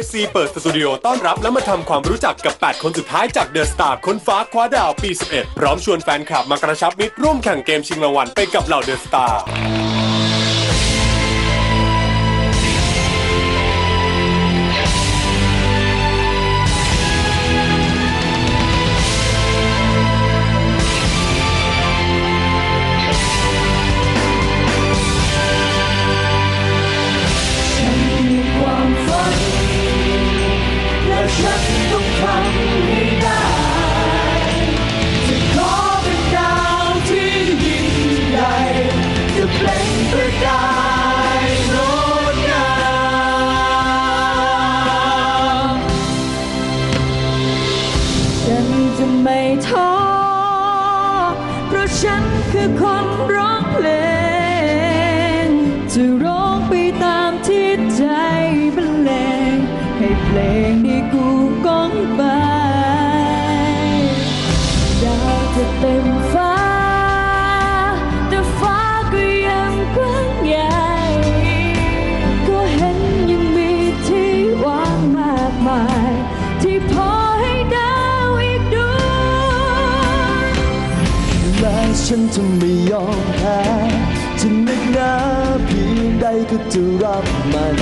OIC เปิดสตูดิโอต้อนรับและมาทำความรู้จักกับ 8 คนสุดท้ายจากเดอะสตาร์ค้นฟ้าคว้าดาวปี 11 พร้อมชวนแฟนคลับมากระชับมิตรร่วมแข่งเกมชิงรางวัลไปกับเหล่าเดอะสตาร์ ฉันคือคนร้องเพลงจะร้อง ก็จะรับมัน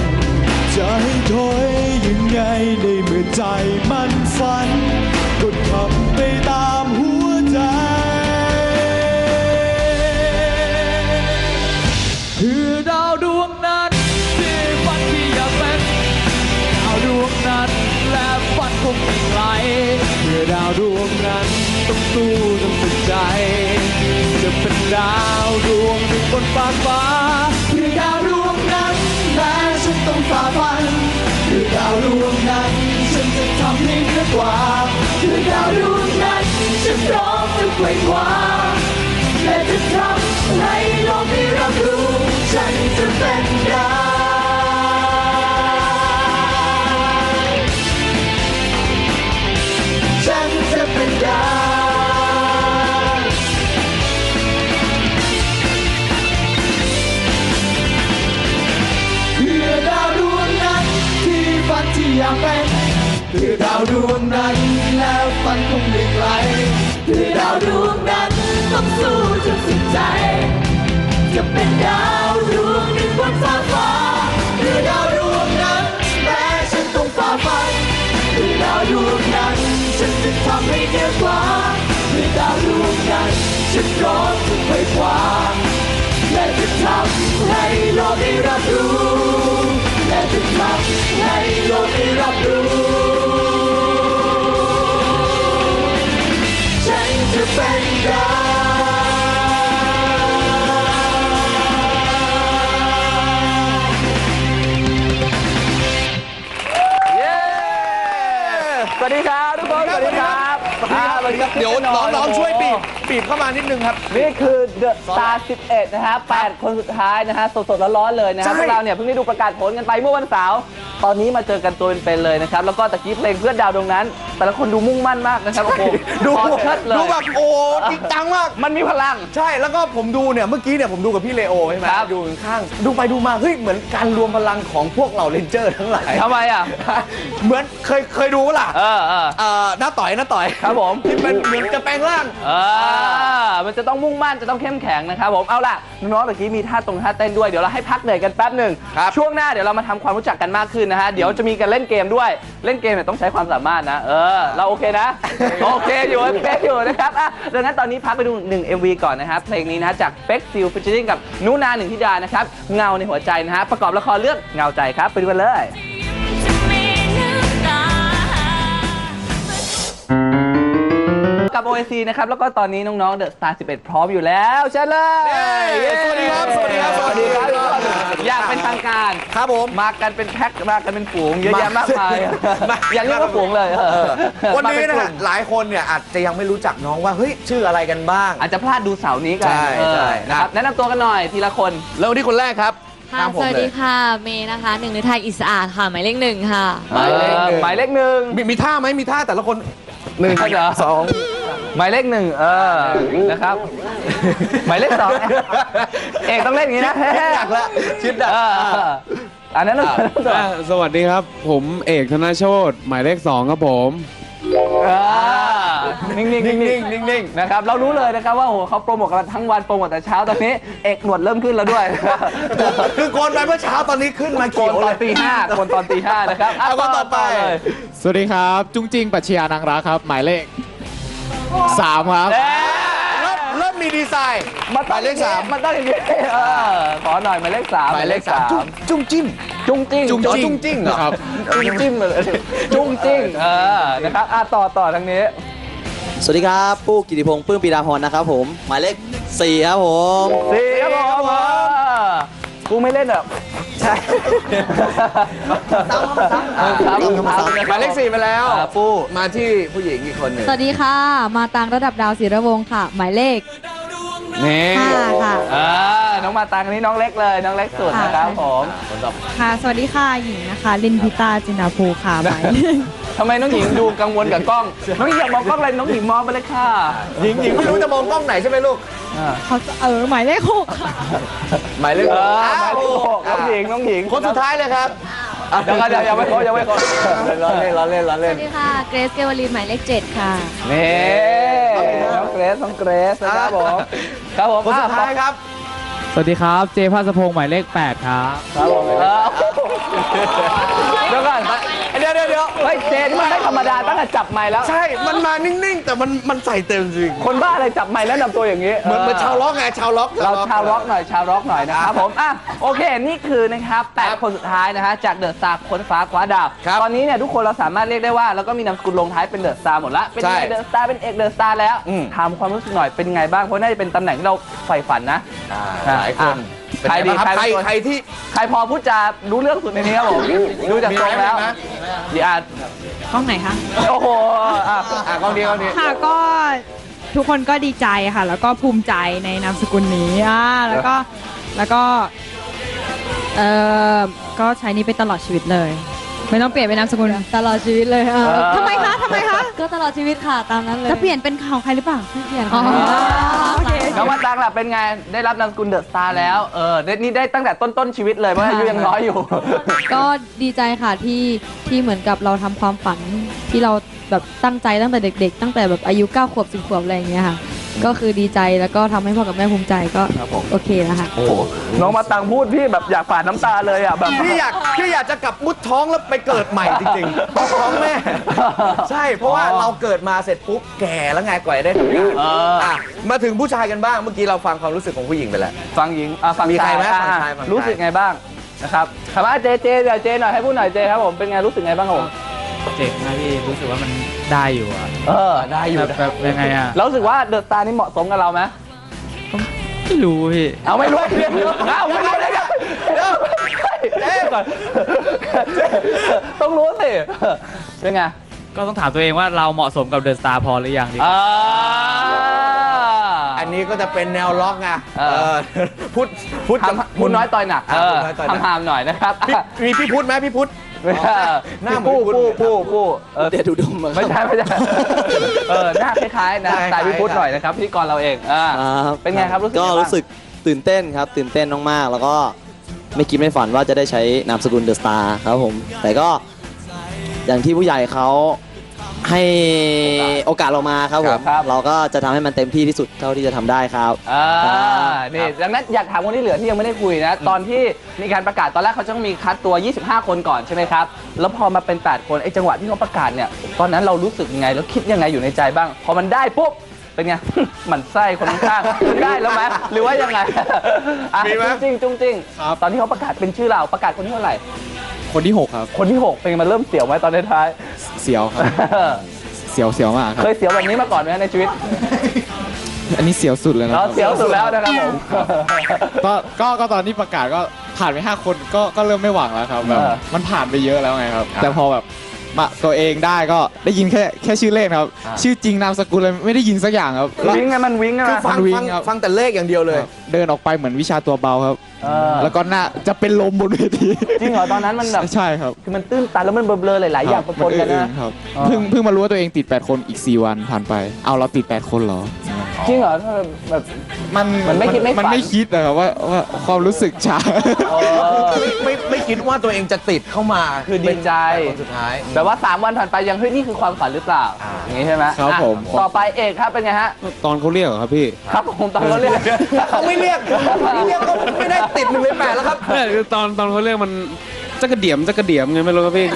จะให้ถอยยังไงในเมื่อใจมันฝัน ก็ทำไปตามหัวใจคือดาวดวงนั้นที่ฝันที่อยากเป็นดาวดวงนั้นและฝันคงไม่ไกลเพื่อดาวดวงนั้นต้องสู้ต้องสุดใจ จะเป็นดาวดวงหนึ่งบนฟ้าฟ้า ร้อมจะไขว่คว้าและจะทำให้โลกได้รับรู้ฉันจะเป็นดาวฉันจะเป็นดาวเพื่อดาวดวงนั้นที่ฝันที่อยากเป็นเพื่อดาวดวงนั้นแล้วฝันคงไม่ไกล เพื่อดาวดวงนั้นต้องสู้จนสุดใจ จะเป็นดาวดวงหนึ่งบนฟ้าฟ้าเพื่อดาวดวงนั้นแม้ฉันต้องฝ่าฟันเพื่อดาวดวงนั้นฉันจะทำให้เหนือกว่าเพื่อดาวดวงนั้นฉันพร้อมจะไขว่คว้าและจะทำให้โลกได้รับรู้ และจะทำให้โลกได้รับรู้ เป็นดาวเย้สวัสดีครับทุกคนสวัสดีครับอ่าสวัสดีครับเดี๋ยวน้องๆช่วยบีบบีบเข้ามานิดนึงครับ นี่คือ The Star 11 นะฮะ8คนสุดท้ายนะฮะ สดๆ ร้อนๆ เลยนะฮะ ใช่ พวกเราเนี่ยเพิ่งได้ดูประกาศผลกันไปเมื่อวันเสาร์ ตอนนี้มาเจอกันตัวเป็นๆเลยนะครับ แล้วก็ตะกี้เพลงเพื่อนดาวดวงนั้น แต่ละคนดูมุ่งมั่นมากนะครับโอ้โหดูคอเชิดเลยดูแบบโอ้จริงจังมาก มันมีพลัง ใช่แล้วก็ผมดูเนี่ยเมื่อกี้เนี่ยผมดูกับพี่เลโอใช่ไหมครับดูข้างๆดูไปดูมาเฮ้ยเหมือนการรวมพลังของพวกเราเรนเจอร์ทั้งหลายทำไมอะเหมือนเคยเคยดูปะล่ะเออเออเอ่อหน้าต่อยหน้าต่อยครับผมที่เป็นเหมือนจะแปลงร่างเออมันจะต้องมุ่งมั่นจะต้องเข้มแข็งนะครับผมเอาล่ะน้องๆตะกี้มีท่าตรงท่าเต้นด้วยเดี๋ยวเราให้พักเหนื่อยกันแป๊บหนึ่งครับช่วงหน้าเดี๋ยวเรามาทำความรู้จักกันมากขึ้นนะฮะ เดี๋ยวจะมีการเล่นเกมด้วย เล่นเกมเนี่ยต้องใช้ความสามารถนะ เออ เราโอเคนะ โอเคอยู่ โอเคอยู่นะครับอะดังนั้นตอนนี้พักไปดู 1 MV ก่อนนะครับ เพลงนี้นะจากเป็กซิลฟิชเชอริงกับนุนาหนึ่งธิดานะครับ เงาในหัวใจนะฮะ ประกอบละครเรื่องเงาใจครับ ไปดูกันเลย กับ OIC นะครับ แล้วก็ตอนนี้น้องๆ The Star 11 พร้อมอยู่แล้วเชิญเลยเย้สวัสดีครับสวัสดีครับสวัสดีครับ อยากเป็นทางการ ครับผม มากันเป็นแพ็คมากันเป็นฝูงเยอะแยะมากมายมา อย่าเรียกว่าฝูงเลยเออวันนี้นะมาเป็กฮะลุ่มหลายคนเนี่ยอาจจะยังไม่รู้จักน้องว่าเฮ้ยชื่ออะไรกันบ้าง อาจจะพลาดดูเสาร์นี้กันใช่เออใช่นะครับแนะนำตัวกันหน่อยทีละคนเริ่มที่คนแรกครับ ค่ะ ตามผมสวัสเลดีย ค่ะ เมย์นะคะ หนึ่งในไทยอิสอาดค่ะ หมายเลขหนึ่งค่ะ หมายเลขหนึ่งออหมายเลขหนึ่ง มีมีท่าไหมมีท่าแต่ละคนหนึ่งใช่เหรอ สอง หมายเลขหนึ่งเออนะครับ หมายเลขสองเอกต้องเล่นอย่างนี้นะคิดหนักละคิดหนักเอออันนั้นต้องตัวอ่าสวัสดีครับ ผมเอกธนโชตหมายเลขสองครับผมอ่านิ่งๆนิ่งๆนิ่งๆนิ่งๆนะครับเรารู้เลยนะครับว่าโอ้โหเขาโปรโมทกันทั้งวันโปรโมทแต่เช้าตอนนี้เอกหนวดเริ่มขึ้นแล้วด้วย คือโกนไปเมื่อเช้าตอนนี้ขึ้นมาโกเขียนวตเลอนยตีห้าโกนตอนตีห้านะครับเอาคนต่อไปเลยสวัสดีครับ จุ้งจิ้งปัชญานางรักครับ หมายเลข สามครับเอ๊ะเริ่มเริ่มมีดีไซน์ มันหมายเลขสาม มันต้องอย่างนี้เออขอหน่อยหมายเลขสามหมายเลขสามจุ้งจุ้งจิ้ม จุ้งจิ้งจุ้งจิ้งจุ้งจิ้งเหรอครับ จุ้งจิ้มเลยจุ้งจิ้งเออนะครับอะต่อต่อทางนี้ สวัสดีครับปู้กิติพงษ์ปื้มปีดาพรนะครับผม หมายเลข4ครับผม สี่ครับผมเออกูไม่เล่นอะ ใช่ครับหมายเลขสี่ไปแล้วอะปู้มาที่ผู้หญิงอีกคนหนึ่งสวัสดีค่ะ มาตางระดับดาวศิรวงศ์ค่ะ หมายเลขนี่ห้าค่ะ อ่าน้องมาตังอันนี้น้องเล็กเลย น้องเล็กสุดนะครับผมค่ะ สวัสดีค่ะ หญิงนะคะ ลินพิตาจินดาภูค่ะ หมายเลขทำไมน้องหญิงดูกังวลกับกล้อง น้องหญิงอยากมองกล้องอะไรน้องหญิงมองไปเลยค่ะ หญิงหญิงไม่รู้จะมองกล้องไหนใช่ไหมลูก เขาจะเออหมายเลขหกค่ะหมายเลขเอหกอหมายเลขหกน้องหญิงน้องหญิงคนสุดท้ายเลยครับเดี๋ยวกันเดี๋ยวยังไม่ครบยังไม่ครบล้อเล่นล้อเล่นล้อสเล่น วัสดีค่ะ เกรซเกวลีนหมายเลขเจ็ดค่ะ นี่น้องเกรซน้องเกรซนะครับผมครับผมคนสุดท้ายครับสวัสดีครับ เจพาสพงษ์หมายเลข 8 ครับ ครับผมเออเดี๋ยวก่อน เดี๋ยวเดี๋ยวเดี๋ยวเฮ้ยเจนี่มันไม่ธรรมดาตั้งแต่จับไม้แล้ว ใช่ มันมานิ่งๆ แต่มันมันใส่เต็มจริงคนบ้าอะไรจับไม้แล้วนำตัวอย่างนี้เหมือนเหมือนชาวล็อกไงชาวล็อกเราชาวร็อกหน่อยชาวร็อกหน่อยนะครับผมอะโอเคนี่คือนะครับแปดคนสุดท้ายนะฮะจากเดอะสตาร์ค้นฟ้าคว้าดาวครับตอนนี้เนี่ยทุกคนเราสามารถเรียกได้ว่าแล้วก็มีนามสกุลลงท้ายเป็นเดอะสตาร์หมดละเป็นใช่เดอะสตาร์เป็นเอกเดอะสตาร์แล้วอืมถามความรู้สึกหน่อยเป็นไงบ้างเพราะน่าจะเป็นตำแหน่งที่เราใฝ่ฝันนะหลายคนอะใครดีเป็นไงบ้างครับใคใครรเป็นคนใครที่ใครพอพูดจารู้เรื่องสุดในนี้ครับผมดูจากทรงแล้วมีไหมดีอาร์กล้องไหนคะ โอ้โหอะอะกล้องนี้กล้องนี้ค่ะก็ทุกคนก็ดีใจค่ะ แล้วก็ภูมิใจในนามสกุลนี้อ่าแล้วก็แล้วก็เอ่อก็ใช้นี้ไปตลอดชีวิตเลย ไม่ต้องเปลี่ยนเป็นนามสกุลตลอดชีวิตเลยค่ะทำไมคะทำไมคะก็ตลอดชีวิตค่ะตามนั้นเลยจะเปลี่ยนเป็นของใครหรือเปล่าไม่เปลี่ยนอ๋อค่ะโอเคน้องมาตังล่ะเป็นไงได้รับนามสกุลเดอะสตาร์แล้วเออได้นี่ได้ตั้งแต่ต้นต้นๆชีวิตเลยเพราะอายุยังน้อยอยู่ ก็ดีใจค่ะที่ที่เหมือนกับเราทำความฝันที่เราแบบตั้งใจตั้งแต่เด็ก ๆ ตั้งแต่แบบอายุ9ขวบ10ขวบอะไรอย่างเงี้ยค่ะ ก็คือดีใจแล้วก็ทำให้พ่อกับแม่ภูมิใจก็โอเคแล้วค่ะน้องมาตังพูดพี่แบบอยากปาดน้ำตาเลยอะแบบ พี่อยากพี่อยากจะกลับมุดท้องแล้วไปเกิดใหม่จริงๆท้องแม่ ใช่เพราะว่าเราเกิดมาเสร็จปุ๊บแก่แล้วไงกว่าจะได้ทำงานเอออะมาถึงผู้ชายกันบ้างเมื่อกี้เราฟังความรู้สึกของผู้หญิงไปแล้ว ฟังหญิงอะฟังมีใครไหมอะฝั่งชายฝั่งชาย รู้สึกไงบ้างนะครับถามว่าเจเจเดี๋ยวเจหน่อยให้พูดหน่อยเจครับผมเป็นไงรู้สึกไงบ้างครับผม เจ๋งนะพี่รู้สึกว่ามันได้อยู่อะเออ ได้อยู่แบบแบบยังไงอะแล้วรู้สึกว่าเดอะสตาร์นี่เหมาะสมกับเราไหมไม่รู้พี่ เอาไม่รู้เดี๋ยวเอาไม่รู้เลยครับเดี๋ยวเจ๊ก่อนต้องรู้สิเป็นไงก็ต้องถามตัวเองว่าเราเหมาะสมกับเดอะสตาร์พอหรือยังดีอ่าอันนี้ก็จะเป็นแนวล็อกไงเออเออพุทธพุทธทำพูดน้อยต่อยหนักอะเออพูดน้อยต่อยหนักทำหามหน่อยนะครับพี่มีพี่พุทธไหมพี่พุทธ หน้าเหมือนผู้พุทธผู้ผู้ผู้เออเดชอุดมอะครับไม่ใช่ไม่ใช่เออหน้าคล้ายๆนะใช่สายพี่พุทธคล้ายๆหน่อยนะครับพธี่กรเราเองอ่า ครับเป็นไงครับรู้สึกก็ไงบ้าง รู้สึกตื่นเต้นครับ ตื่นเต้นมากๆ แล้วก็ไม่คิดไม่ฝันว่าจะได้ใช้นามสกุลเดอะสตาร์ครับผม แต่ก็อย่างที่ผู้ใหญ่เขา ให้โอกาสเรามาครับผมเราก็จะทำให้มันเต็มที่ที่สุดเท่าที่จะทำได้ครับ อ่านี่ดังนั้นอยากถามคนที่เหลือที่ยังไม่ได้คุยนะ ตอนที่มีการประกาศตอนแรกเขาจะต้องมีคัดตัว 25 คนก่อนใช่ไหมครับ แล้วพอมาเป็น 8 คนไอ้จังหวะที่เขาประกาศเนี่ย ตอนนั้นเรารู้สึกยังไง แล้วคิดยังไงอยู่ในใจบ้าง พอมันได้ปุ๊บ เป็นไง หมันไส้คนข้างๆมันได้แล้วไหมหรือว่ายังไงอะมีไหมจริงๆจุงจริงครับตอนที่เขาประกาศเป็นชื่อเราประกาศคนที่เท่าไหร่ คนที่6ครับ คนที่ 6 เป็นไงมันเริ่มเสียวไหมตอนท้ายเสียวครับ ๆ เสียวเสียวมากครัเคบ ยเสียวแบบนี้มาก่อนไหมในชีวิตอันนี้เสียวสุดเลยนะคเรารับเสียวสุดแล้วนะครับผม ก็ก็ก็ตอนที่ประกาศก็ผ่านไป5คนก็ก็เริ่มไม่หวังแล้วครับแบบเออ มันผ่านไปเยอะแล้วไงครับ แต่พอแบบมาตัวเองได้ก็ได้ยินแค่แค่ชื่อเล่นครับ ชื่อจริงนามสกุลเลยไม่ได้ยินสักอย่างครับแล้ว วิ่งไงมันวิ่งไงคือฟังมันวิ่งฟังครับ ฟังแต่เลขอย่างเดียวเลย เดินออกไปเหมือนวิชาตัวเบาครับ เออแล้วก็น่าจะเป็นลมบนเวทีจริงเหรอตอนนั้นมันแบบใช่ครับคือมันตื้นตันแล้วมันเบลอๆหลายๆอย่างปนๆกันมันะอื่ๆครับอ๋อเพิ่งเพิ่งมารู้ว่าตัวเองติด 8 คนอีก 4 วันผ่านไป เอาเราติด 8 คนเหรอ จริงเหรอถ้าแบบ มันมันไม่คิดไม่ฝัน มันไม่คิดนะครับว่าว่าความรู้สึกช้าเออไม่ไม่คิดว่าตัวเองจะติดเข้ามาคือดีใจ เป็นคนสุดท้าย แบบว่า 3 วันผ่านไปยังเฮ้ยนี่คือความฝันหรือเปล่าอย่างนี้ใช่ไหมครับอะผม ต่อไปเอกครับเป็นไงฮะ ตอนเขาเรียกเหรอครับพี่ ครับผมตอนเขาเรียก เขาไม่เรียก ไม่เรียกก็ไม่ได้ติดหนึ่งในแปดแล้วครับไม่คือตอนตอนเขาเรียกมันจักกระเดี่ยมจักกระเดี่ยมไงไม่รู้ครับพี่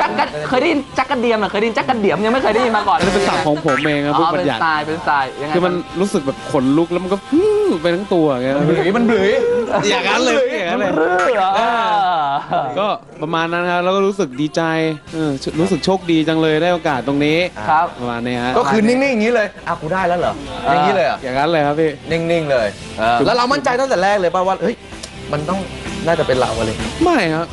จักกะเคยได้ยินจักกระเดียมเหรอเคยได้ยินจักกระเดียมยังไม่เคยได้ยินมาก่อนอันนี้เป็นศัพท์ของผมเองครับอ๋พูดอบัเป็ญนญัสติไตล์เป็นสไตล์ยังไงคือมันรู้สึกแบบขนลุกแล้วมันก็ฟู้ไปทั้งตัวอย่างเงี้ย หรือมันหรืออย่างนั้นเลยอย่างนั้นเลยเรือเหรอก็ประมาณนั้นครับแล้วก็รู้สึกดีใจเออรู้สึกโชคดีจังเลยได้โอกาสตรงนี้ครับ ประมาณนี้ฮะก็คือนิ่งๆอย่างนี้เลยอะกูได้แล้วเหรออย่างนี้เลยเหรออย่างนั้นเลยครับพี่ นิ่งๆเลยเออแล้วเรามั่นใจตั้งแต่แรกเลยป่ะว่าเฮ้ย มันต้องน่าจะเป็นเราอะไรไม่ครับ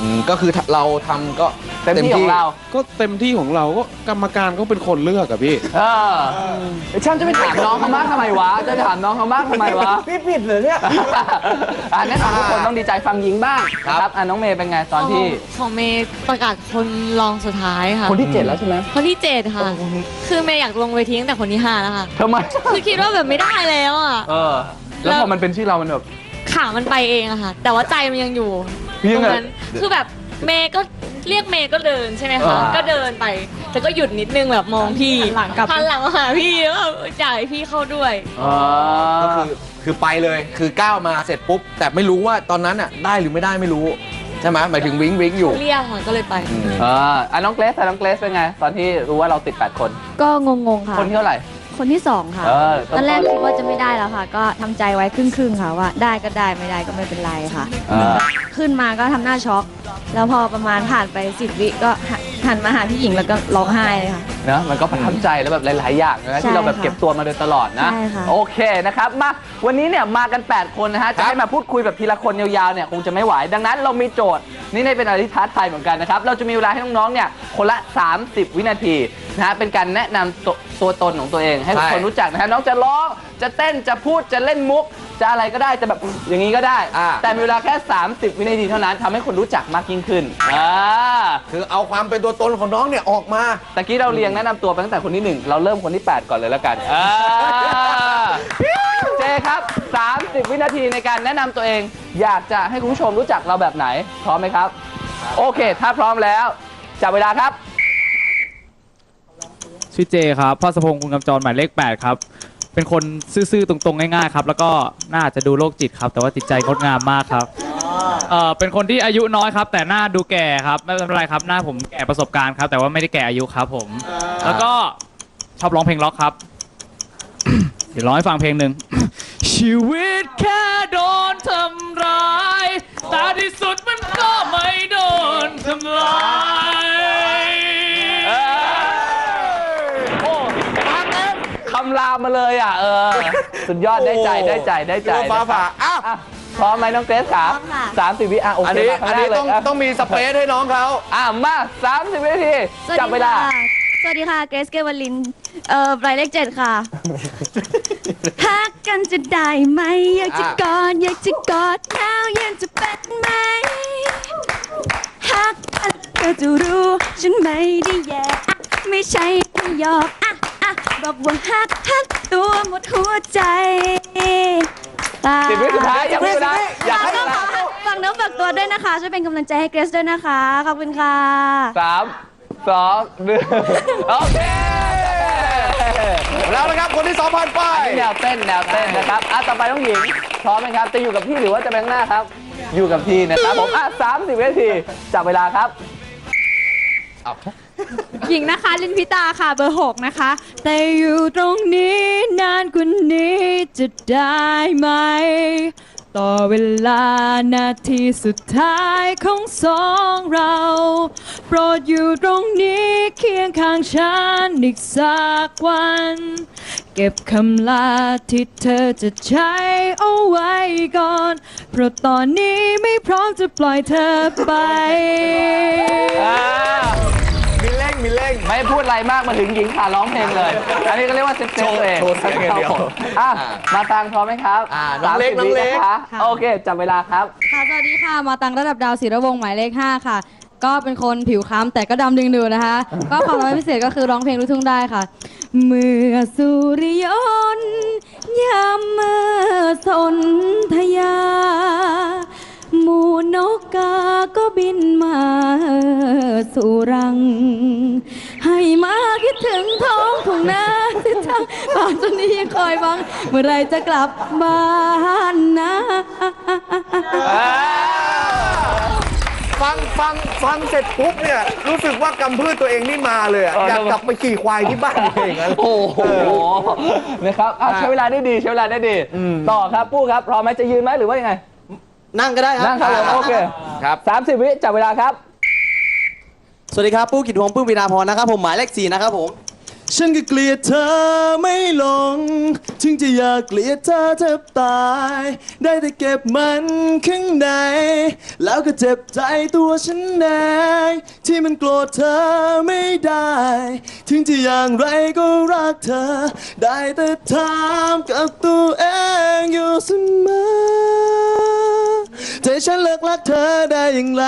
อืมก็คือเราทำก็เต็มที่ของเรา ก็เต็มที่ของเราก็กรรมการก็เป็นคนเลือกอะพี่ เออช่างจะไปถามน้องเขามากทำไมวะ จะถามน้องเขามากทำไมวะ พี่ผิดเหรอเนี่ย อ่าแน่นอนทุกคนต้องดีใจฟังยิงบ้างครับครับอ่าน้องเมย์เป็นไงตอนที่ของเมย์ประกาศคนรองสุดท้ายค่ะ คนที่เจ็ดแล้วใช่ไหมคนที่เจ็ดค่ะ คือเมย์อยากลงเวทีตั้งแต่คนที่ห้าแล้วค่ะ ทำไม คือคิดว่าแบบไม่ได้แล้วอะ เออ แล้วพอมันเป็นชื่อเรา มันแบบ ขามันไปเองอะค่ะ แต่ว่าใจมันยังอยู่ยัตงรงไงนั้นคือแบบเมย์ก็เรียกเมย์ก็เดินใช่ไหมคะอ่า ก็เดินไปแต่ก็หยุดนิดนึงแบบมองพี่หลังกลับ หันหลังมาหาพี่แล้วแบบจ่ายพี่เข้าด้วย อ๋อก็คือคือไปเลยคือก้าวมาเสร็จปุ๊บ แต่ไม่รู้ว่าตอนนั้นอะได้หรือไม่ได้ไม่รู้ ใช่ไหมหมายถึงวิ้งวิ้งอยู่ เรียกค่ะก็เลยไป เอออะน้องเกรซอะน้องเกรซเป็นไง ตอนที่รู้ว่าเราติด 8 คน ก็งงๆค่ะ คนที่เท่าไหร่ คนที่สองค่ะ เออตอนแรกคิดว่าจะไม่ได้แล้วค่ะ ก็ทำใจไว้ครึ่งๆค่ะว่า ได้ก็ได้ไม่ได้ก็ไม่เป็นไรค่ะ เออขึ้นมาก็ทำหน้าช็อก แล้วพอประมาณผ่านไปสิบวิก็ หันมาหาพี่หญิงแล้วก็ร้องไห้เลยค่ะ เนอะมันก็ประทับใจแล้วแบบหลาย ๆ อย่างนะใช่ที่เราแบบค่ะเก็บตัวมาโดยตลอดนะ ใช่ค่ะ โอเคนะครับมาวันนี้เนี่ยมากัน 8 คนนะฮะ จะให้มาพูดคุยแบบทีละคนยาว ๆ เนี่ยคงจะไม่ไหว ดังนั้นเรามีโจทย์นี่ในเป็นอะไรที่ท้าทายเหมือนกันนะครับ เราจะมีเวลาให้น้อง ๆ เนี่ยคนละ 30 วินาทีนะฮะเป็นการแนะนำตัวตัวตนของตัวเอง ให้ทุกคนใช่รู้จักนะฮะน้องจะร้องจะเต้นจะพูดจะเล่นมุก จะอะไรก็ได้จะแบบอย่างนี้ก็ได้ อ่า แต่มีเวลาแค่ 30 วินาทีเท่านั้นทำให้คนรู้จักมากยิ่งขึ้นอ่า คือเอาความเป็นตัวตนของน้องเนี่ยออกมา ตะกี้เราเรียงแนะนำตัวไปตั้งแต่คนที่1เราเริ่มคนที่ 8 ก่อนเลยแล้วกันอ่าเจครับ 30 วินาทีในการแนะนำตัวเอง อยากจะให้คุณผู้ชมรู้จักเราแบบไหน พร้อมไหมครับ โอเค ถ้าพร้อมแล้วจับเวลาครับ ชื่อเจครับพ่อสะพงศ์คุณกำจรหมายเลข 8 ครับ เป็นคนซื่อๆ ตรงๆ ง่ายๆ ครับ แล้วก็น่าจะดูโรคจิตครับ แต่ว่าจิตใจงดงามมากครับ เอ่อเป็นคนที่อายุน้อยครับ แต่หน้าดูแก่ครับไม่เป็นไรครับหน้าผมแก่ประสบการณ์ครับ แต่ว่าไม่ได้แก่อายุครับ ผม แล้วก็ชอบร้องเพลงล็อกครับ เดี๋ยวร้องให้ฟังเพลงหนึ่ง ชีวิตแค่โดนทำร้ายแต่ที่สุดมันก็ไม่โดนทำร้ายโอ้มาเต็มคำรามมาเลยอะ เออ สุดยอดได้ใจได้ใจได้ใจฟ้าผ่าอ้าวอะ พร้อมไหมน้องเกรซขาพร้อมค่ะ สามสิบวิอะโออันเคนี้มาข้าอันงหนี้น้าเลยต้องอะต้องมีสเปซให้น้องเขาอะมาสามสิบวินาทีสวัสจับดีเวลา ค่ะ สวัสดีค่ะ เกรซเกวลิน เอ่อหมายเลขเจ็ดค่ะ พักกันจะได้ไหม อยากจะกอด อยากจะกอดหนาวเย็นจะเป็นไหมฮักกันเธอจะรู้ ฉันไม่ได้แย่อะไม่ใช่ไม่หยอกอะอะบอกว่าฮักฮักตัวหมดหัวใจตา สิบวิสุดท้ายยังไม่เวลาอยากฝากให้เนื้อฝากฝากเนื้อฝากตัวด้วยนะคะ ช่วยเป็นกำลังใจให้เกรซด้วยนะคะ ขอบคุณค่ะสามสองหนึ่งโอเคแล้วนะครับคนที่สองผ่านไปอันนี้แนวเต้นแนวเต้นนะครับอะต่อไปน้องหญิงพร้อมไหมครับ จะอยู่กับพี่หรือว่าจะไปข้างหน้าครับ อยู่กับพี่นะครับผมอะสามสิบวินาทีจับเวลาครับ หญิงนะคะ ลินพิตาค่ะเบอร์6นะคะ แต่อยู่ตรงนี้นานกว่านี้จะได้ไหม ต่อเวลานาทีสุดท้ายของสองเรา โปรดอยู่ตรงนี้เคียงข้างฉันอีกสักวัน เก็บคำลาที่เธอจะใช้เอาไว้ก่อน เพราะตอนนี้ไม่พร้อมจะปล่อยเธอไปอ่า มีเร่งมีเร่ง ไม่พูดอะไรมากมาถึงหญิงขาร้องเพลงเลย อันนี้ก็เรียกว่าเซ็ตเซ็ตตัวเองโชว์เสียงอย่างเดียวครับผมอะมาตังพร้อมไหมครับอ่าน้องเล็ก30น้องเล็กวินะคะโอเคจับเวลาครับ ค่ะสวัสดีค่ะ มาตังระดับดาวศิรวงศ์หมายเลข 5 ค่ะ ก็เป็นคนผิวคล้ำแต่ก็ดำดึงดูนะคะ ก็ความสามารถพิเศษก็คือร้องเพลงลูกทุ่งได้ค่ะ เมื่อสุริยนต์ยามเมื่อสนธยา หมูนกกาก็บินมา สู่รัง ให้มาคิดถึงท้องทุ่งนาที่ทางป่านจนนี้คอยบัง เมื่อไรจะกลับบ้านนะ ฟังฟังฟังเสร็จปุ๊บเนี่ย รู้สึกว่ากำพืชตัวเองนี่มาเลยอะเออออยากกลับไปขี่ควายที่บ้านเองอะ โอ้โหนะครับอะใช้เวลาได้ดีใช้เวลาได้ดีต่อครับปู้ครับพร้อมไหมจะยืนไหมหรือว่ายังไงนั่งก็ได้ครับนั่งครับผมโอเคครับสามสิบวิจับเวลาครับ สวัสดีครับ ปู้กิตวงศ์ปื้มวีนาพรนะครับผมหมายเลขสี่นะครับผม ฉันก็เกลียดเธอไม่ลง ถึงจะอยากเกลียดเธอแทบตาย ได้แต่เก็บมันข้างใน แล้วก็เจ็บใจตัวฉันเองที่มันโกรธเธอไม่ได้ ถึงจะอย่างไรก็รักเธอ ได้แต่ถามกับตัวเองอยู่เสมอ แต่ฉันเลิกรักเธอได้อย่างไร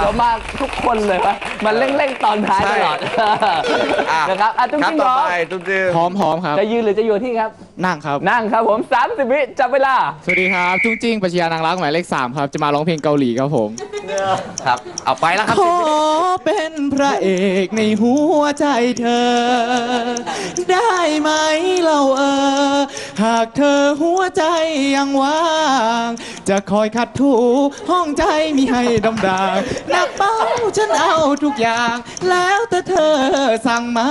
เดี๋ยวมาทุกคนเลยปะมันเร่งๆตอนท้ายตลอดอะนะครับอะตุ้มครับจิ้งต่อร้องไปตุ้มจิ้มพร้อมพร้อมครับ จะยืนหรือจะอยู่ที่ครับ นั่งครับ นั่งครับผม 30 วิจับเวลา สวัสดีครับจุ้งจิ้งปัชญานางรักหมายเลขสามครับ จะมาร้องเพลงเกาหลีครับผม ครับ เอาไปแล้วครับขอเป็นพระเอกในหัวใจเธอ ได้ไหมเราเออ หากเธอหัวใจยังว่าง จะคอยขัดถูห้องใจมีให้ดำดางหนักเบาฉันเอาทุกอย่าง แล้วแต่เธอ สั่งมา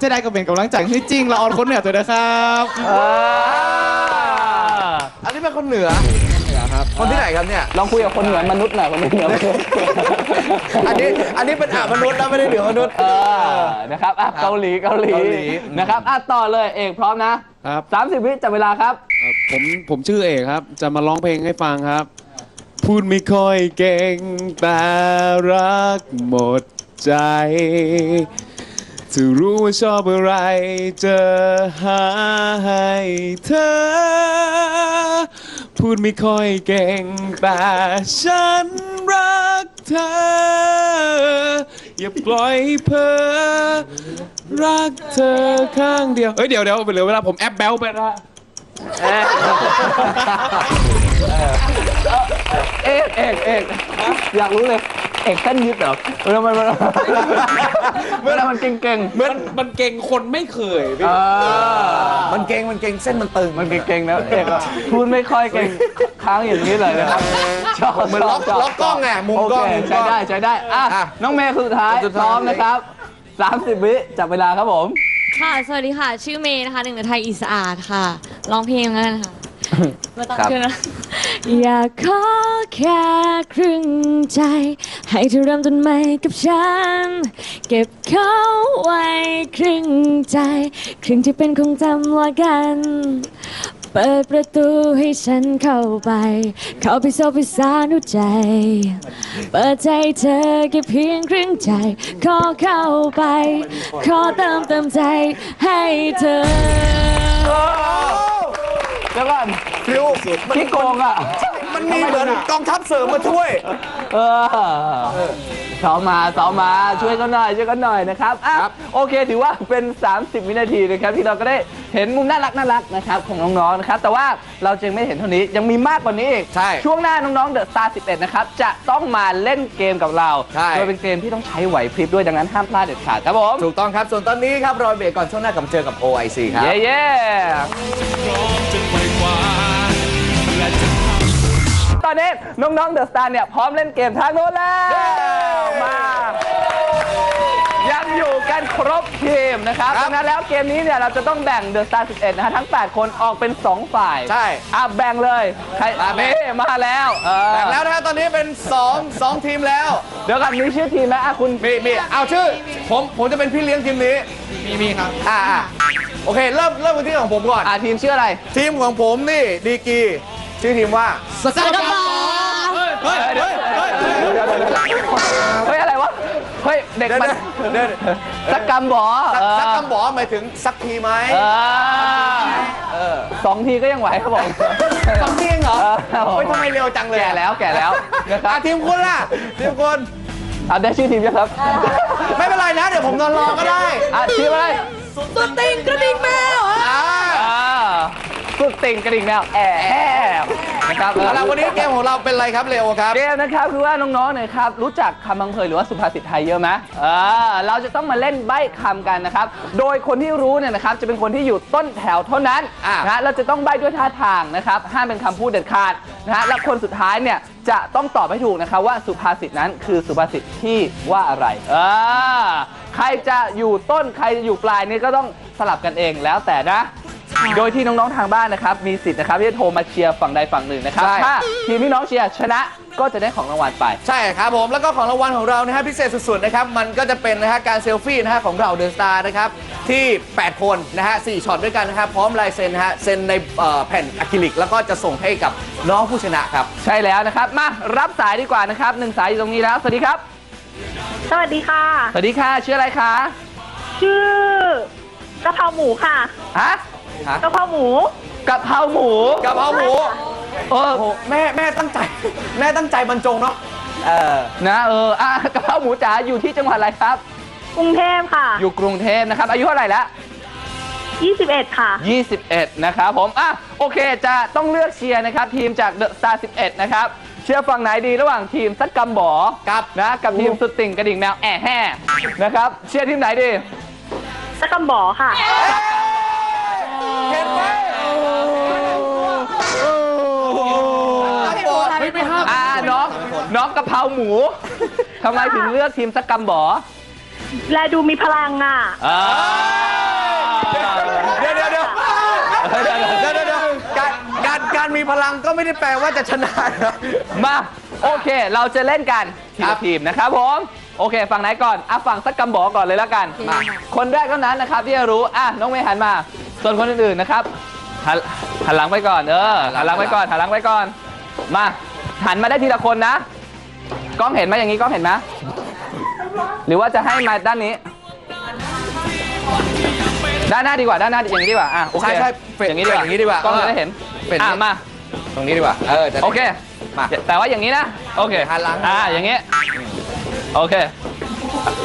จะได้ก็เป็นกำลังใจให้จริงเราออนคนเหนือตัวนะครับอันนี้เป็นคนเหนือ คนที่ไหนครับเนี่ย ลองคุยกับคนเหนือมนุษย์หน่อยคนเหนือมนุษย์อันนี้อันนี้เป็นอามนุษย์นะไม่ได้เหนือมนุษย์ เออนะครับอะเกาหลีเกาหลีเกาหลี นะครับอะต่อเลยเอกพร้อมนะครับ30วิจับเวลาครับ เอ่อผมผมชื่อเอกครับ จะมาร้องเพลงให้ฟังครับ พูดไม่ค่อยเก่งแต่รักหมด ใจจะรู้ว่าชอบอะไรจะหาให้เธอ พูดไม่ค่อยเก่งแต่ฉันรักเธอ อย่าปล่อยให้เพอรักเธอข้างเดียว เอ้ยเดี๋ยวเดี๋ยวเหลือเวลาผมแอปแบลไปละเอกเอกเอกอยากรู้เลย เอกเต้นยิบเหรอเวลามันเวลาเวลามันเก่งๆมันมันเก่งคนไม่เคยพี่เออมันเก่งมันเก่งเส้นมันตึง มันเก่งๆนะเอกอะพูดไม่ค่อยเก่งค้างอย่างนี้เลยนะครับชอบเหมือนล็อกชบล็อกกล้องไงมุมกล้องโเคมุมกล้ใช้องได้ใช้ได้อะอะน้องเมย์คนสุดท้ายคนสุดพท้าย ร้อมนะครับ 30 วิจับเวลาครับผม ค่ะ สวัสดีค่ะ ชื่อเมย์นะคะหนึ่งในไทยอีสอาดค่ะ ร้องเพลงแล้วกันค่ะ มาตั้งครับชื่อนะอยากขอแค่ครึ่งใจ ให้เธอเริ่มต้นใหม่กับฉัน เก็บเขาไว้ครึ่งใจ ครึ่งที่เป็นคงจำว่ากัน เปิดประตูให้ฉันเข้าไป เข้าไปโซฟิสานหัวใจ เปิดใจเธอแค่เพียงครึ่งใจ ขอเข้าไป ขอเติมเติมใจให้เธอ แล้วก่อนฟิวพี่โกงอะ มันมีเหมือนกองทัพเสริมมาช่วย เออ ซ้อมมาซ้อมมาช่วยกันหน่อยช่วยกันหน่อยนะครับอะโอเค ถือว่าเป็น 30 วินาทีนะครับที่เราก็ได้เห็นมุมน่ารักน่ารักนะครับของน้องๆนะครับแต่ว่าเราจึงไม่เห็นเท่านี้ยังมีมากกว่านี้อีกใช่ช่วงหน้าน้องๆเดอะสตาร์11นะครับจะต้องมาเล่นเกมกับเราใช่ โดยเป็นเกมที่ต้องใช้ไหวพริบด้วยดังนั้นห้ามพลาดเด็ดขาดครับผมถูกต้องครับส่วนตอนนี้ครับรอยเบรกก่อนช่วงหน้ากลับมาเจอกับ OIC ครับ เย้เย้ ตอนนี้น้องๆเดอะสตาร์เนี่ยพร้อมเล่นเกมทางโน้นแล้วมายังอยู่กันครบทีมนะครับครับดังนั้นแล้วเกมนี้เนี่ยเราจะต้องแบ่งเดอะสตาร์11นะฮะทั้ง 8 คนออกเป็น 2 ฝ่ายใช่อะแบ่งเลยใครมาแบ่ง นี่มาแล้วเออแบ่งแล้วนะฮะตอนนี้เป็น2 2ทีมแล้ว เดี๋ยวกันมีชื่อทีมไหมอะคุณมีมีเอาชื่อ ผมผมจะเป็นพี่เลี้ยงทีมนี้ มีมีครับ อ่าอ่าโอเค เริ่มเริ่มกันที่ของผมก่อน อะทีมชื่ออะไร ทีมของผมนี่ดีกี ชื่อทีมว่าเฮ้ยเฮ้ยเฮ้ยเฮ้ยเดี๋ยเฮ้ยอะไรวะเฮ้ยเด็กมันเดี๋ยวสักกำบอสักเออสักำบอหมายถึงสักทีไหมสองทีก็ยังไหวครับผมสองทีเองเหรอครับผมเฮ้ยทำไมเร็วจังเลยแก่แล้วแก่แล้วนะครับทีมคุณล่ะทีมคุณอะได้ชื่อทีมยังครับ ไม่เป็นไรนะ เดี๋ยวผมนอนรอก็ได้อะทีมอะไรสุดติงกระดิ่งแมวอ่าอ่า สุดติ่งกระดิ่งแมวแอบนะครับเอาล่ะวันนี้เกมของเราเป็นอะไรครับเลโอครับเกมนะครับคือว่าน้องๆเนี่ยครับรู้จักคำบังเพยหรือว่าสุภาษิตไทยเยอะไหมเออเราจะต้องมาเล่นใบ้คำกันนะครับ โดยคนที่รู้เนี่ยนะครับจะเป็นคนที่อยู่ต้นแถวเท่านั้นอะนะเราจะต้องใบ้ด้วยท่าทางนะครับห้ามเป็นคำพูดเด็ดขาดนะฮะและคนสุดท้ายเนี่ยจะต้องตอบให้ถูกนะครับว่าสุภาษิตนั้นคือสุภาษิตที่ว่าอะไรเออใครจะอยู่ต้นใครจะอยู่ปลายนี่ก็ต้องสลับกันเองแล้วแต่นะ โดยที่น้องๆทางบ้านนะครับมีสิทธิ์นะครับที่จะโทรมาเชียร์ฝั่งใดฝั่งหนึ่งนะครับใช่ ถ้าทีมที่น้องเชียร์ชนะก็จะได้ของรางวัลไป ใช่ครับผมแล้วก็ของรางวัลของเรานะฮะพิเศษสุดๆนะครับมันก็จะเป็นนะฮะการเซลฟี่นะฮะของเราเดอะสตาร์นะครับที่ 8 คนนะฮะ4ช็อตด้วยกันนะครับพร้อมลายเซ็นนะฮะเซ็นในเอ่อแผ่นอะคริลิก แล้วก็จะส่งให้กับน้องผู้ชนะครับใช่แล้วนะครับ มารับสายดีกว่านะครับหนึ่งสายอยู่ตรงนี้แล้วสวัสดีครับ สวัสดีค่ะ สวัสดีค่ะชื่ออะไรคะชื่อกะเพราหมูค่ะ ฮะ กะเพราหมู กะเพราหมูกะเพราหมูเออโอ้โหแม่แม่ตั้งใจ แม่ตั้งใจบรรจงเนาะเออนะเอออะกะเพราหมูจ๋าอยู่ที่จังหวัดอะไรครับ กรุงเทพค่ะ อยู่กรุงเทพนะครับ อายุเท่าไหร่แล้ว21 ค่ะ 21 นะครับผม อะ โอเค จะต้องเลือกเชียร์นะครับ ทีมจากเดอะสตาร์11 นะครับ เชียร์ฝั่งไหนดีระหว่างทีมซัดกำบอกับ นะ กับทีมสุดติ่งกระดิ่งแมวแอะแห่นะครับ เชียร์ทีมไหนดีสะกำบอค่ะ เห็นไหมไม่ไม่ห้ามอ่าน้องน้องกะเพราหมูทำไมถึงเลือกทีมสักกำบอและดูมีพลังอะอ่าเดี๋ยวเดี๋ยวเดี๋ยวเดี๋ยวเดี๋ยวเดี๋ยวการการการมีพลังก็ไม่ได้แปลว่าจะชนะนะ มาโอเค เราจะเล่นกันทีครัละบ ทีมนะครับผมโอเคฝั่งไหนก่อนอะฝั่งสักกำบอก่อนเลยแล้วกันมาคนแรกเท่านั้นนะครับที่จะรู้อะน้องเมย์หันมา ส่วนคนอื่นๆนะครับหันหันหลังไปก่อน เออหันหลังไปก่อนหันหลังไปก่อน มาหันมาได้ทีละคนนะกล้องเห็นไหมอย่างนี้กล้องเห็นไหมหรือว่าจะให้มาด้านนี้ ด้านหน้าดีกว่าด้านหน้าอย่างนี้ดีกว่าอะโอเคใช่ใช่เฟดอย่างนี้ดีกว่าอย่างนี้ดีกว่ากล้องจะได้เห็นเฟดอะมาตรงนี้ดีกว่าเออจะได้โอเคมาแต่ว่าอย่างนี้นะโอเคหันหลังอ่าอย่างนี้โอเค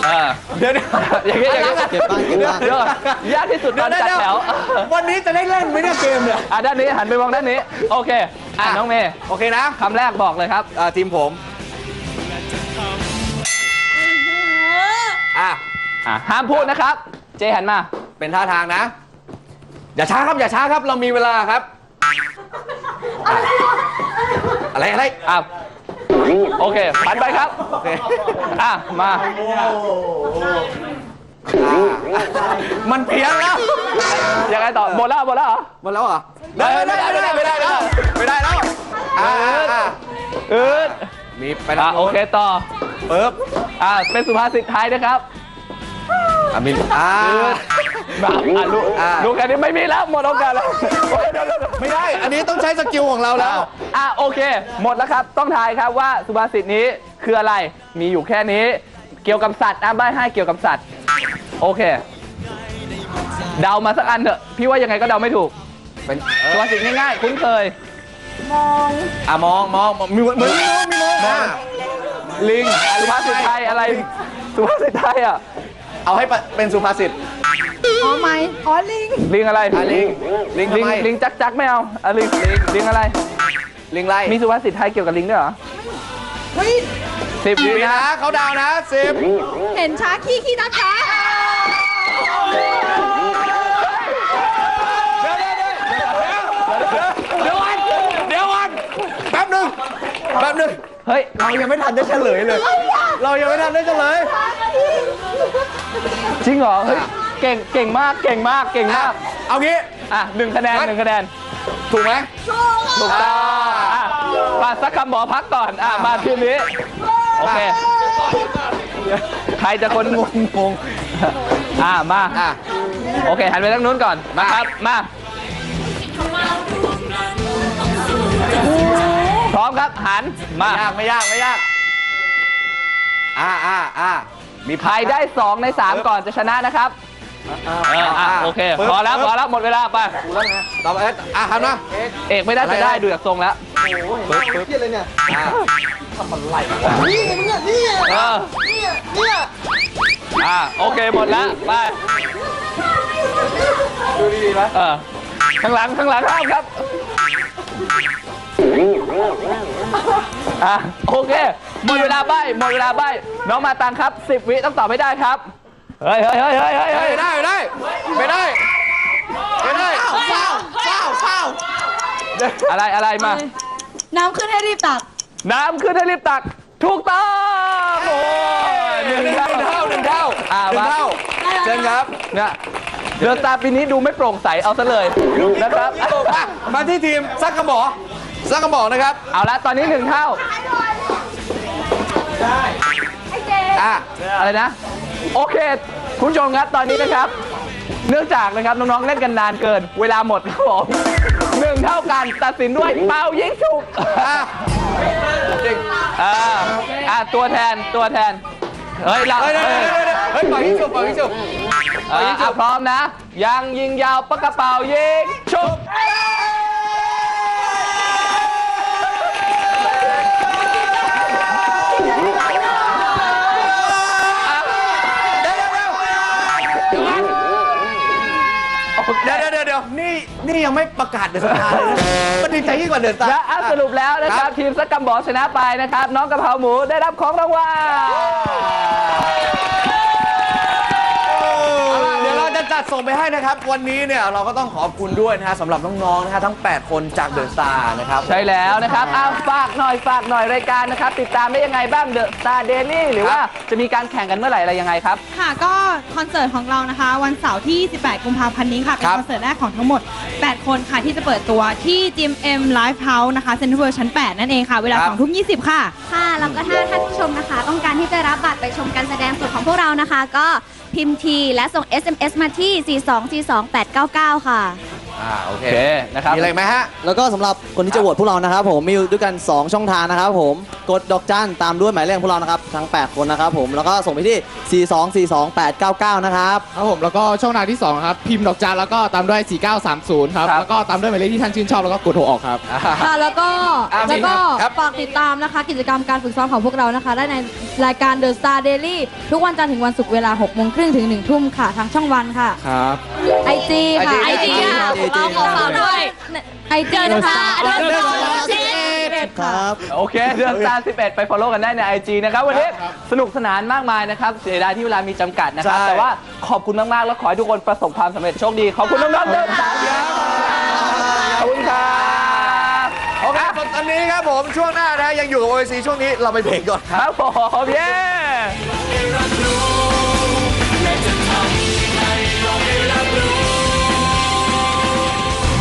อ่าเดี๋ยวเดี๋ยวอย่างนี้อย่างนี้เก็บบ้างเก็บบ้าง เดี๋ยวยากที่สุดตอนจัดแถววันนี้จะได้เล่นไหมเนี่ยเกมเนี่ยอะด้านนี้หันไปมองด้านนี้ โอเคอะอะน้องเมย์โอเคนะคำแรกบอกเลยครับ อ่าทีมผมอะอะห้ามพูดนะครับ เจหันมา เป็นท่าทางนะ อย่าช้าครับอย่าช้าครับเรามีเวลาครับ อะไรอะไรอะ โอเคหันไปครับ โอเค อะ มา มันเพี้ยนแล้ว ยังไงต่อ หมดแล้ว หมดแล้วเหรอ หมดแล้วเหรอไม่ได้ไม่ได้ไม่ได้ไม่ได้ไม่ได้แล้วอ่าอ่าอืดมีไปอะทางโอเคต่อปึ๊บอะเป็นสุภาษิตไทยนะครับ อะมีอ่ามาอะลูกอะลูกแค่นี้ไม่มีแล้วหมดโอกาสแล้วโอ้ยเดี๋ยวเดี๋ยวเดี๋ยวไม่ได้ อันนี้ต้องใช้สกิลของเราแล้ว อะโอเค หมดแล้วครับ ต้องทายครับว่าสุภาษิตนี้คืออะไร มีอยู่แค่นี้ เกี่ยวกับสัตว์อะใบให้เกี่ยวกับสัตว์ โอเค เดามาสักอันเถอะ พี่ว่ายังไงก็เดาไม่ถูก เป็นสุภาษิตง่ายๆ คุ้นเคยมองอะมองมองมองมีเหมือนมีมองมีมองอะลิง สุภาษิตไทยอะไร สุภาษิตไทยอะ เอาให้เป็นสุภาษิตอ๋อไหมอ๋อลิง ลิงอะไรอะลิงลิงลิทำงไมลิงจักจักไม่เอาอะลิงลิงอะไร ลิงไล่มีสุภาษิตไทยเกี่ยวกับลิงด้วยเหรอเฮ้ย สิบมีวินะนะเขาดาวนะสิบเห็นช้าขี้ขี้นะคะเดี๋ยววันเดี๋ยววันแป๊บหนึ่งแป๊บหนึ่งเฮ้ย เรายังไม่ทันได้เฉลยเลย เรายังไม่ทันได้เฉลย จริงเหรอเฮ้ยเก่งเก่งมากเก่งมากเก่งมากเอางี้ อะหนึ่งคะแนนหนึ่งคะแนนถูกไหมถูกต้องอะมาสักคำหมอพักก่อนอะมาทีนี้โอเคใครจะคนงงงงอะมาอะ โอเคหันไปทางนู้นก่อนมาครับมาพร้อมครับหันมาไม่ยากไม่ยากไม่ยาก อ่าอ่าอ่า มีใครได้ 2 ใน 3 ก่อนจะชนะนะครับ เอออะโอเคพอแล้วพอแล้วหมดเวลาไป ต่อไปอะทำนะ เอกไม่ได้จะได้ดูจากทรงแล้วเครียดเลยเนี่ยอ่านี่มึงเนี่ยนี่เออเนี่ยเนี่ยอะโอเคหมดแล้วไปดูดีๆไหมเออข้างหลังข้างหลังห้ามครับ อะโอเคหมดเวลาใบหมดเวลาใบน้องมาตังครับ10วิต้องตอบให้ได้ครับเฮ้ยเฮ้ยเฮ้ยเฮ้ยเฮ้ยไม่เฮ้ยได้ไม่ได้ไม่ได้ไม่ได้เฝ้าเฝ้าเฝ้าอะไรอะไรมา น้ำขึ้นให้รีบตัก น้ำขึ้นให้รีบตัก ถูกต้องโอ้ยหหนึ่นึ่งงเท่าเท่าหนึ่งเท่าหนึ่งเท่าอ่าหนึ่งมาเท่าเชิญครับเนี่ยเดือนตาปีนี้ดูไม่โปร่งใสเอาซะเลยนะครับอะมาที่ทีมซักกระบอก ซักกระบอกนะครับ เอาละตอนนี้หนึ่งเท่าอะอะไรนะ โอเค คุณผู้ชมครับตอนนี้นะครับ เนื่องจากนะครับน้องๆเล่นกันนานเกิน เวลาหมดครับผมหนึ่งเท่ากันตัดสินด้วยเป่ายิงฉุกอะอ่าอ่าตัวแทนตัวแทน เฮ้ยเราเฮ้ยเดี๋ยวเฮ้ยเดี๋ยวเดี๋ยวเฮ้ยปล่อยยิงจุบปล่อยยิงจุบเอ่ออะพร้อมนะ ยังยิงยาวปากกระเป๋ายิงชุบ เดี๋ยวเดี๋ยวเดี๋ยวเดี๋ยวนี่นี่ยังไม่ประกาศเดือดสตาร์เลยนะมันดีใจยิ่งกว่าเดือดสตาร์และอะสรุปแล้วนะครับทีมสักกำบอกชนะไปนะครับ น้องกะเพราหมูได้รับของรางวัล เอาล่ะเดี๋ยวเรา จะจัดส่งไปให้นะครับ วันนี้เนี่ยเราก็ต้องขอบคุณด้วยนะฮะสำหรับน้องๆนะฮะทั้ง 8 คนจากเดอะสตาร์นะครับ ใช่แล้วนะครับอะฝากหน่อยฝากหน่อยรายการนะครับ ติดตามได้ยังไงบ้าง The Star Daily หรือว่าจะมีการแข่งกันเมื่อไหร่อะไรยังไงครับ ค่ะก็คอนเสิร์ตของเรานะคะ วันเสาร์ที่ 18 กุมภาพันธ์นี้ค่ะ เป็นครับ คอนเสิร์ตแรกของทั้งหมด 8 คนค่ะที่จะเปิดตัวที่ GMM Live House นะคะเซ็นทรัลเวิลด์ชั้น 8 นั่นเองค่ะ เวลา2ทุ่ม20 ค่ะ ค่ะ แล้วก็ถ้าท่านผู้ชมนะคะ ต้องการที่จะรับบัตรไปชมการแสดงสดของพวกเรานะคะ ก็ พิมพ์ทีและส่ง SMS มาที่ 4242899 ค่ะ อ่าโอเคโอเคนะครับ มีอะไรไหมฮะ แล้วก็สำหรับคนที่จะโหวตพวกเรานะครับผมมีอยู่ด้วยกัน 2 ช่องทางนะครับผมกดดอกจันตามด้วยหมายเลขของพวกเรานะครับทั้ง 8 คนนะครับผมแล้วก็ส่งไปที่ 4242899 นะครับ ครับผมแล้วก็ช่องทางที่2ครับพิมพ์ดอกจันแล้วก็ตามด้วย 4930 ครับ ครับ แล้วก็ตามด้วยหมายเลขที่ท่านชื่นชอบแล้วก็กดโทรออกครับค่ะแล้วก็อะแล้วก็ครับ ฝากติดตามนะคะ กิจกรรมการฝึกซ้อมของพวกเรานะคะ ได้ในรายการ The Star Daily ทุกวันจันทร์ถึงวันศุกร์เวลา6โมงครึ่งถึง1ทุ่มค่ะทางช่องวันค่ะ ครับ IG ค่ะ IG ค่ะ IG ของเราขอฝากด้วย IG นะคะครับ โอเค เดือนตา11ไป follow กันได้ใน IG นะครับ วันนี้สนุกสนานมากมายนะครับ เสียดายที่เวลามีจำกัดนะครับใช่แต่ว่าขอบคุณมาก ๆ แล้วขอให้ทุกคนประสบความสำเร็จโชคดี ขอบคุณน้องๆเดินตาขอบคุณครับโอเคส่วนตอนนี้ครับผมช่วงหน้านะฮะยังอยู่กับ OIC ช่วงนี้เราไปเบรกก่อนครับผมเย้รัก